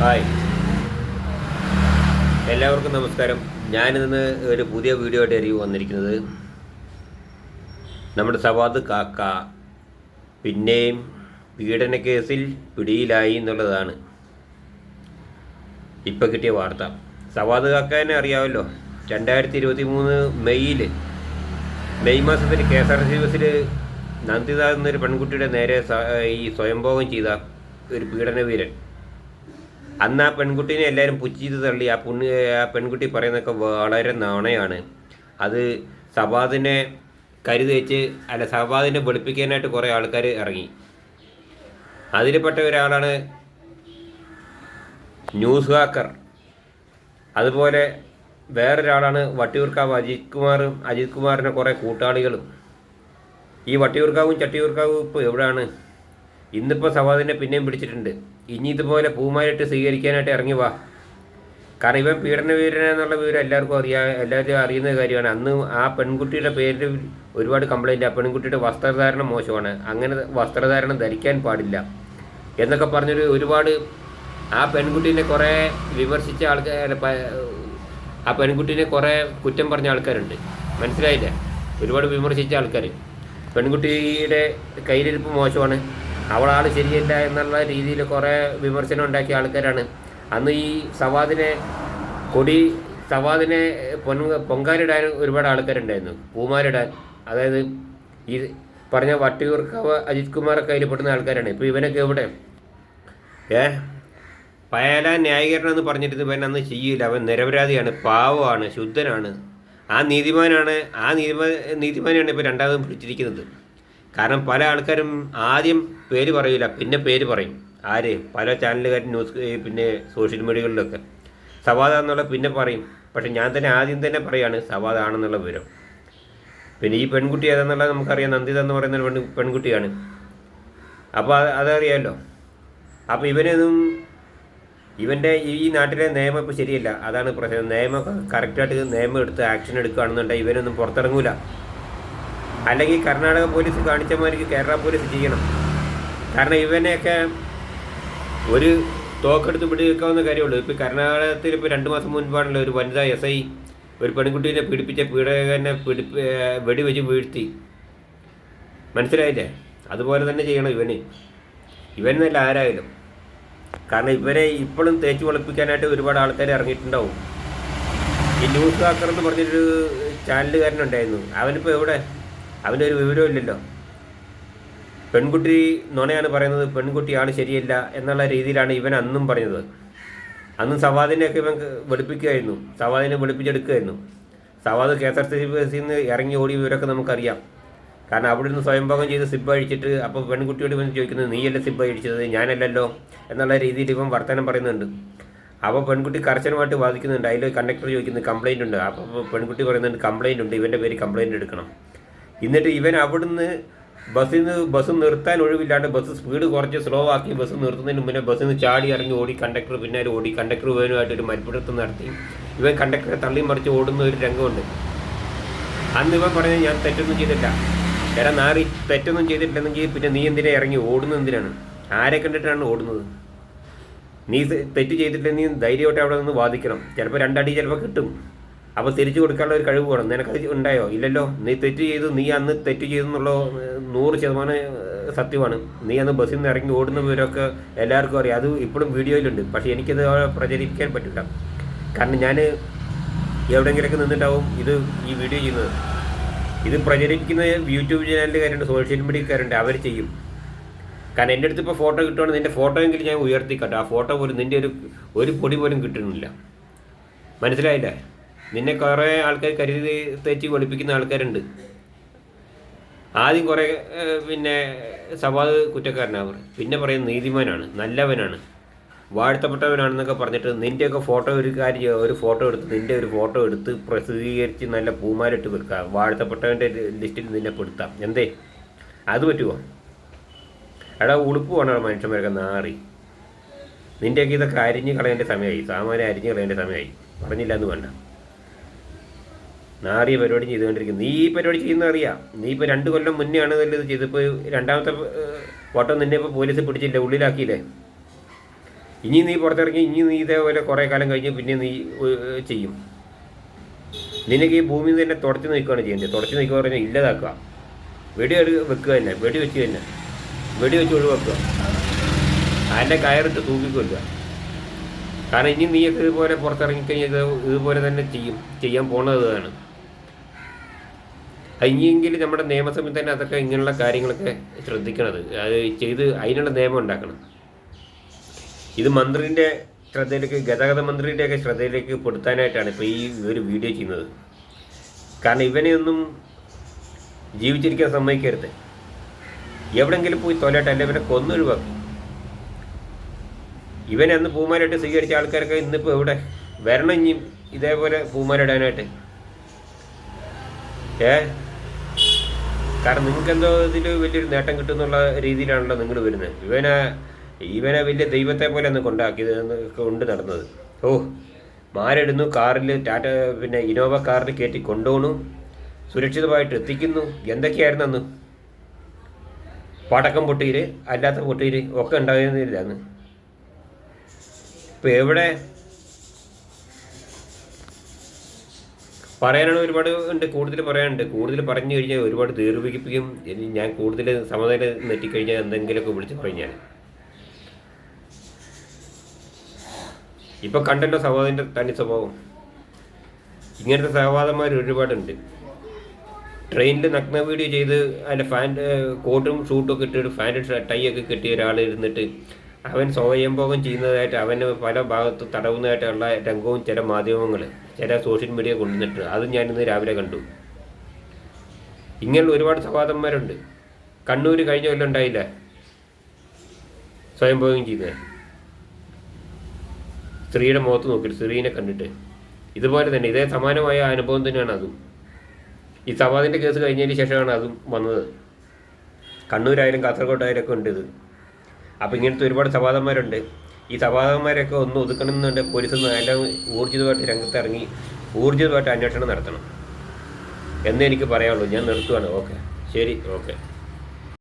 Hi. എല്ലാവർക്കും നമസ്കാരം. ഞാനിന്ന് ഒരു പുതിയ വീഡിയോ ആയിട്ട് അറിവ് വന്നിരിക്കുന്നത് നമ്മുടെ സവാദ് കാക്ക പിന്നെയും പീഡന കേസിൽ പിടിയിലായി എന്നുള്ളതാണ്. ഇപ്പം കിട്ടിയ വാർത്ത. സവാദ് കാക്കനെ അറിയാമല്ലോ. രണ്ടായിരത്തി ഇരുപത്തി മൂന്ന് മെയ്യിൽ മെയ് മാസത്തിൽ കെ എസ് ആർ ടി ബസ്സിൽ നന്ദിത എന്നൊരു പെൺകുട്ടിയുടെ നേരെ ഈ സ്വയംഭോഗം ചെയ്ത ഒരു പീഡനവീരൻ അന്ന് ആ പെൺകുട്ടീനെ എല്ലാവരും പുച്ഛിച്ച് തള്ളി. ആ പുണ്യ ആ പെൺകുട്ടി പറയുന്നതൊക്കെ വളരെ നാണയാണ്. അത് സവാദിനെ കരുതേച്ച് അല്ല സവാദിനെ വെളുപ്പിക്കാനായിട്ട് കുറേ ആൾക്കാർ ഇറങ്ങി. അതിൽപ്പെട്ട ഒരാളാണ് ന്യൂസ് ഹാക്കർ അതുപോലെ വേറൊരാളാണ് വട്ടിയൂർക്കാവ് അജിത് കുമാറും അജിത് കുമാറിന്റെ കുറേ കൂട്ടാളികളും. ഈ വട്ടിയൂർക്കാവും ചട്ടിയൂർക്കാവും ഇപ്പോൾ എവിടെയാണ് ഇന്നിപ്പോൾ സവാദിനെ പിന്നെയും പിടിച്ചിട്ടുണ്ട്. ഇനി ഇതുപോലെ പൂമാലിട്ട് സ്വീകരിക്കാനായിട്ട് ഇറങ്ങി വാ. കാരണം ഇവൻ പീഡന വീരന എന്നുള്ള വിവരം എല്ലാവർക്കും അറിയാ എല്ലാവരും അറിയുന്ന കാര്യമാണ്. അന്ന് ആ പെൺകുട്ടിയുടെ പേരിൽ ഒരുപാട് കംപ്ലൈന്റ് ആ. പെൺകുട്ടിയുടെ വസ്ത്രധാരണം മോശമാണ്. അങ്ങനെ വസ്ത്രധാരണം ധരിക്കാൻ പാടില്ല എന്നൊക്കെ പറഞ്ഞൊരു ഒരുപാട് ആ പെൺകുട്ടീനെ കുറേ വിമർശിച്ച ആൾക്കാർ ആ പെൺകുട്ടീനെ കുറേ കുറ്റം പറഞ്ഞ ആൾക്കാരുണ്ട്. മനസ്സിലായില്ലേ? ഒരുപാട് വിമർശിച്ച ആൾക്കാർ പെൺകുട്ടിയുടെ കയ്യിലിരിപ്പ് മോശമാണ്. അവളാൾ ശരിയല്ല എന്നുള്ള രീതിയിൽ കുറേ വിമർശനം ഉണ്ടാക്കിയ ആൾക്കാരാണ്. അന്ന് ഈ സവാദിനെ കൊടി സവാദിനെ പൊൻ പൊങ്കാലിടാൻ ഒരുപാട് ആൾക്കാരുണ്ടായിരുന്നു. പൂമാലിടാൻ. അതായത് ഈ പറഞ്ഞ വട്ടിയൂർക്കാവ് അജിത് കുമാറൊക്കെ അതിൽ പെടുന്ന ആൾക്കാരാണ്. ഇപ്പോൾ ഇവനൊക്കെ എവിടെ? ഏ? പയല ന്യായീകരണം എന്ന് പറഞ്ഞിട്ട് ഇവൻ അന്ന് ചെയ്യില്ല അവൻ നിരപരാധിയാണ് പാവമാണ് ശുദ്ധനാണ്. ആ നീതിമാനാണ് ആ നീതിമാൻ നീതിമാനാണ് ഇപ്പോൾ രണ്ടാമതും പിടിച്ചിരിക്കുന്നത്. കാരണം പല ആൾക്കാരും ആദ്യം പേര് പറയില്ല പിന്നെ പേര് പറയും. ആര്? പല ചാനലുകാരും ന്യൂസ് പിന്നെ സോഷ്യൽ മീഡിയകളിലൊക്കെ. സവാദാന്നുള്ള പിന്നെ പറയും. പക്ഷെ ഞാൻ തന്നെ ആദ്യം തന്നെ പറയാണ് സവാദ ആണെന്നുള്ള വിവരം. പിന്നെ ഈ പെൺകുട്ടി ഏതാണെന്നുള്ളത് നമുക്കറിയാം. നന്ദിത എന്ന് പറയുന്ന പെൺ പെൺകുട്ടിയാണ്. അപ്പോൾ അത് അതറിയാമല്ലോ അപ്പോൾ ഇവനൊന്നും ഇവന്റെ ഈ നാട്ടിലെ നിയമം ഇപ്പോൾ ശരിയല്ല. അതാണ് പ്രശ്നം. നിയമം കറക്റ്റായിട്ട് നിയമം എടുത്ത് ആക്ഷൻ എടുക്കുകയാണെന്നുണ്ടെങ്കിൽ ഇവനൊന്നും പുറത്തിറങ്ങൂല. അല്ലെങ്കിൽ കർണാടക പോലീസ് കാണിച്ച മാതിരി കേരള പോലീസ് ചെയ്യണം. കാരണം ഇവനെയൊക്കെ ഒരു തോക്കെടുത്ത് പിടിവെക്കാവുന്ന കാര്യമുള്ളൂ. ഇപ്പോൾ കർണാടകത്തിൽ ഇപ്പോൾ രണ്ട് മാസം മുൻപാണല്ലോ ഒരു വനിതാ എസ് ഐ ഒരു പെൺകുട്ടീനെ പീഡിപ്പിച്ച പീഡകനെ പിടിപ്പ് വെടിവെച്ച് വീഴ്ത്തി. മനസ്സിലായില്ലേ? അതുപോലെ തന്നെ ചെയ്യണം ഇവന്. ഇവനെന്നല്ല ആരായാലും. കാരണം ഇവരെ ഇപ്പോഴും തേച്ച് വെളുപ്പിക്കാനായിട്ട് ഒരുപാട് ആൾക്കാർ ഇറങ്ങിയിട്ടുണ്ടാവും. ഈ ന്യൂസ് ആക്കർ എന്ന് പറഞ്ഞൊരു ചാനലുകാരനുണ്ടായിരുന്നു. അവനിപ്പോൾ എവിടെ? അവനൊരു വിവരവും ഇല്ലല്ലോ. പെൺകുട്ടി നുണയാണ് പറയുന്നത് പെൺകുട്ടി ആൾ ശരിയല്ല എന്നുള്ള രീതിയിലാണ് ഇവൻ അന്നും പറഞ്ഞത്. അന്നും സവാദിനെയൊക്കെ ഇവൻ വെളുപ്പിക്കുകയായിരുന്നു. സവാദിനെ വെളുപ്പിച്ചെടുക്കുകയായിരുന്നു. Savad K S R T C ബസ്സിൽ നിന്ന് ഇറങ്ങി ഓടി വിവരമൊക്കെ നമുക്കറിയാം. കാരണം അവിടെ നിന്ന് സ്വയംഭോഗം ചെയ്ത് സിബ് അഴിച്ചിട്ട് അപ്പോൾ പെൺകുട്ടിയോട് ഇവൻ ചോദിക്കുന്നത് നീയല്ലേ സിബ് അഴിച്ചത്? ഞാനല്ലല്ലോ? എന്നുള്ള രീതിയിൽ ഇവൻ വർത്തമാനം പറയുന്നുണ്ട്. അപ്പോൾ പെൺകുട്ടി കർശനമായിട്ട് വാദിക്കുന്നുണ്ട്. അതിൽ കണ്ടക്ടർ ചോദിക്കുന്നത് കംപ്ലൈന്റ് ഉണ്ട്? അപ്പോൾ പെൺകുട്ടി പറയുന്നുണ്ട് കംപ്ലൈന്റ് ഉണ്ട്. ഇവന്റെ പേര് കംപ്ലൈന്റ് എടുക്കണം. എന്നിട്ട് ഇവൻ അവിടുന്ന് ബസ്സിൽ നിന്ന് ബസ് നിർത്താൻ ഒഴിവില്ലാണ്ട് ബസ് സ്പീഡ് കുറച്ച് സ്ലോ ആക്കി ബസ് നിർത്തുന്നതിന് മുന്നേ ബസ്സിൽ നിന്ന് ചാടി ഇറങ്ങി ഓടി കണ്ടക്ടർ പിന്നാലെ ഓടി. കണ്ടക്ടർ ഇവനുമായിട്ട് ഒരു മൽപ്പിടുത്തം നടത്തി. ഇവൻ കണ്ടക്ടറെ തള്ളി മറിച്ച് ഓടുന്ന ഒരു രംഗമുണ്ട്. അന്ന് ഇവൻ പറഞ്ഞത് ഞാൻ തെറ്റൊന്നും ചെയ്തിട്ടില്ല. എടാ നാറി തെറ്റൊന്നും ചെയ്തിട്ടില്ലെന്നെങ്കിൽ പിന്നെ നീ എന്തിനാ ഇറങ്ങി ഓടുന്നത് എന്തിനാണ്? ആരെ കണ്ടിട്ടാണ് ഓടുന്നത്? നീ തെറ്റ് ചെയ്തിട്ടില്ലെങ്കിൽ ധൈര്യമായിട്ട് അവിടെ നിന്ന് വാദിക്കണം. ചിലപ്പോൾ രണ്ടടി ചിലപ്പോൾ കിട്ടും. അപ്പോൾ തിരിച്ചു കൊടുക്കാനുള്ള ഒരു കഴിവ് വേണം. നിനക്കത് ഉണ്ടായോ? ഇല്ലല്ലോ. നീ തെറ്റ് ചെയ്തു. നീ അന്ന് തെറ്റ് ചെയ്തു എന്നുള്ള നൂറ് ശതമാനം സത്യമാണ്. നീ അന്ന് ബസ്സിൽ നിന്ന് ഇറങ്ങി ഓടുന്ന വിവരമൊക്കെ എല്ലാവർക്കും അറിയാം. അത് ഇപ്പോഴും വീഡിയോയിലുണ്ട്. പക്ഷേ എനിക്കത് പ്രചരിപ്പിക്കാൻ പറ്റില്ല. കാരണം ഞാൻ എവിടെയെങ്കിലൊക്കെ നിന്നിട്ടാവും ഇത് ഈ വീഡിയോ ചെയ്യുന്നത്. ഇത് പ്രചരിപ്പിക്കുന്ന യൂട്യൂബ് ചാനലുകാരുണ്ട് സോഷ്യൽ മീഡിയക്കാരുണ്ട് അവർ ചെയ്യും. കാരണം എന്റെ അടുത്ത് ഇപ്പോൾ ഫോട്ടോ കിട്ടുവാണെങ്കിൽ നിന്റെ ഫോട്ടോ എങ്കിലും ഞാൻ ഉയർത്തിക്കട്ടെ. ആ ഫോട്ടോ പോലും നിന്റെ ഒരു ഒരു പൊടി പോലും കിട്ടുന്നില്ല. മനസ്സിലായില്ലേ? നിന്നെ കുറേ ആൾക്കാർ കരുതി തേച്ച് വെളുപ്പിക്കുന്ന ആൾക്കാരുണ്ട്. ആദ്യം കുറേ പിന്നെ സവാദ് കുറ്റക്കാരനാണ് അവർ പിന്നെ പറയും നീതിമാനാണ് നല്ലവനാണ് വാഴ്ത്തപ്പെട്ടവനാണെന്നൊക്കെ പറഞ്ഞിട്ട് നിന്റെയൊക്കെ ഫോട്ടോ ഒരു കാര്യം ഒരു ഫോട്ടോ എടുത്ത് നിന്റെ ഒരു ഫോട്ടോ എടുത്ത് പ്രസിദ്ധീകരിച്ച് നല്ല പൂമാലിട്ട് വെക്കുക വാഴ്ത്തപ്പെട്ടവന്റെ ലിസ്റ്റിൽ നിന്നെ പെടുത്താം. എന്തേ? അത് പറ്റുമോ എടാ ഉളുപ്പ് വേണം മനുഷ്യന്മാരൊക്കെ നാറി. നിന്റെയൊക്കെ ഇതൊക്കെ അരിഞ്ഞ് കളയേണ്ട സമയമായി. സാമാന്യം അരിഞ്ഞ് കളയേണ്ട സമയമായി. പറഞ്ഞില്ല എന്ന് വേണ്ട. നാറിയ പരിപാടി ചെയ്തുകൊണ്ടിരിക്കുന്നത് നീ ഈ പരിപാടി ചെയ്യുന്ന അറിയാം. നീ ഇപ്പോൾ രണ്ട് കൊല്ലം മുന്നേ ആണ് ഇത് ചെയ്തിപ്പോൾ രണ്ടാമത്തെ വട്ടം നിന്നെ ഇപ്പോൾ പോലീസ് പിടിച്ചില്ല ഉള്ളിലാക്കിയില്ലേ? ഇനി നീ പുറത്തിറങ്ങി ഇനി നീ ഇതേപോലെ കുറേ കാലം കഴിഞ്ഞ് പിന്നെ നീ ചെയ്യും. നിനക്ക് ഈ ഭൂമി തന്നെ തുടച്ചു നിൽക്കുകയാണ് ചെയ്യേണ്ടത്. തുടച്ചു നിൽക്കുക പറഞ്ഞാൽ ഇല്ലാതാക്കുക. വെടി വെക്കുക തന്നെ. വെടി വെച്ച് തന്നെ. വെടി വെച്ച് ഒഴിവാക്കുക. അതിന്റെ കയറിട്ട് തൂക്കിക്കൊല്ലുക. കാരണം ഇനി നീയൊക്കെ ഇതുപോലെ പുറത്തിറങ്ങിക്കഴിഞ്ഞാൽ ഇത് ഇതുപോലെ തന്നെ ചെയ്യും. ചെയ്യാൻ പോണത് ഇനിയെങ്കിലും നമ്മുടെ നിയമസഭയിൽ തന്നെ അതൊക്കെ ഇങ്ങനെയുള്ള കാര്യങ്ങളൊക്കെ ശ്രദ്ധിക്കണത്. അത് ചെയ്ത് അതിനുള്ള നിയമം ഉണ്ടാക്കണം. ഇത് മന്ത്രിന്റെ ശ്രദ്ധയിലേക്ക് ഗതാഗത മന്ത്രിയുടെയൊക്കെ ശ്രദ്ധയിലേക്ക് പെടുത്താനായിട്ടാണ് ഇപ്പോൾ ഈ ഒരു വീഡിയോ ചെയ്യുന്നത്. കാരണം ഇവനെയൊന്നും ജീവിച്ചിരിക്കാൻ സമ്മതിക്കരുത്. എവിടെങ്കിലും പോയി തൊലട്ടെ അല്ലെ ഇവനെ കൊന്നൊഴിവാക്കും ഇവനെ അന്ന് പൂമാലായിട്ട് സ്വീകരിച്ച ആൾക്കാരൊക്കെ ഇന്നിപ്പോൾ എവിടെ? വരണം ഇനിയും ഇതേപോലെ പൂമാലിടാനായിട്ട് ഏ? കാരണം നിങ്ങൾക്ക് എന്തോ ഇതിൽ വലിയൊരു നേട്ടം കിട്ടുന്നുള്ള രീതിയിലാണല്ലോ നിങ്ങൾ വരുന്നത് ഇവനെ ഇവനെ വലിയ ദൈവത്തെ പോലെ ഒന്ന് കൊണ്ടാക്കിയത് കൊണ്ട് നടന്നത്. ഓ മാരിടുന്നു കാറിൽ ടാറ്റ പിന്നെ ഇനോവ കാറിൽ കയറ്റി കൊണ്ടുപോകണു സുരക്ഷിതമായിട്ട് എത്തിക്കുന്നു. എന്തൊക്കെയായിരുന്നു അന്ന് പടക്കം പൊട്ടിയിൽ അല്ലാത്ത പൊട്ടിയിൽ ഒക്കെ ഉണ്ടായിരുന്നില്ല അന്ന് ഇപ്പം എവിടെ? പറയാനാണ് ഒരുപാട് ഉണ്ട് കൂടുതൽ പറയാനുണ്ട്. കൂടുതൽ പറഞ്ഞു കഴിഞ്ഞാൽ ഒരുപാട് ദീർഘിപ്പിക്കും. ഞാൻ കൂടുതൽ സമനില നെറ്റിക്കഴിഞ്ഞാൽ എന്തെങ്കിലുമൊക്കെ വിളിച്ച് പറയും ഇപ്പൊ കണ്ടല്ലോ സഹോദരന്റെ തനി സ്വഭാവം. ഇങ്ങനത്തെ സഹവാദന്മാർ ഒരുപാടുണ്ട്. ട്രെയിനിൽ നഗ്ന വീഡിയോ ചെയ്ത് അതിന്റെ ഫാൻ കോട്ടും ഷൂട്ടും ഒക്കെ ഇട്ടിട്ട് ഫാന്റെ ടൈ ഒക്കെ കെട്ടിയ ഒരാൾ ഇരുന്നിട്ട് അവൻ സ്വയംഭോഗം ചെയ്യുന്നതായിട്ട് അവന് പല ഭാഗത്ത് തടവുന്നതായിട്ടുള്ള രംഗവും ചില മാധ്യമങ്ങൾ. ചില സോഷ്യൽ മീഡിയ കൊണ്ടുവന്നിട്ട്. അതും ഞാനിന്ന് രാവിലെ കണ്ടു. ഇങ്ങനെ ഒരുപാട് സഹോദരന്മാരുണ്ട് കണ്ണൂർ കഴിഞ്ഞ കൊല്ലം ഉണ്ടായില്ല? സ്വയംഭോഗം ചെയ്തത് സ്ത്രീയുടെ മുഖത്ത് നോക്കിയിട്ട് സ്ത്രീനെ കണ്ടിട്ട്. ഇതുപോലെ തന്നെ ഇതേ സമാനമായ അനുഭവം തന്നെയാണ് അതും. ഈ സവാദിന്റെ കേസ് കഴിഞ്ഞതിന് ശേഷമാണ് അതും വന്നത്. കണ്ണൂരായാലും കാസർഗോഡായാലും ഒക്കെ ഉണ്ട് ഇത്. അപ്പോൾ ഇങ്ങനത്തെ ഒരുപാട് സവാദന്മാരുണ്ട് ഈ സവാദന്മാരൊക്കെ ഒന്ന് ഒതുക്കണമെന്നുണ്ട്. പോലീസ് നല്ല ഊർജിതമായിട്ട് രംഗത്തിറങ്ങി ഊർജിതമായിട്ട് അന്വേഷണം നടത്തണം. എന്നെനിക്ക് പറയാനുള്ളൂ. ഞാൻ നിർത്തുവാണ്. ഓക്കെ. ശരി. ഓക്കെ.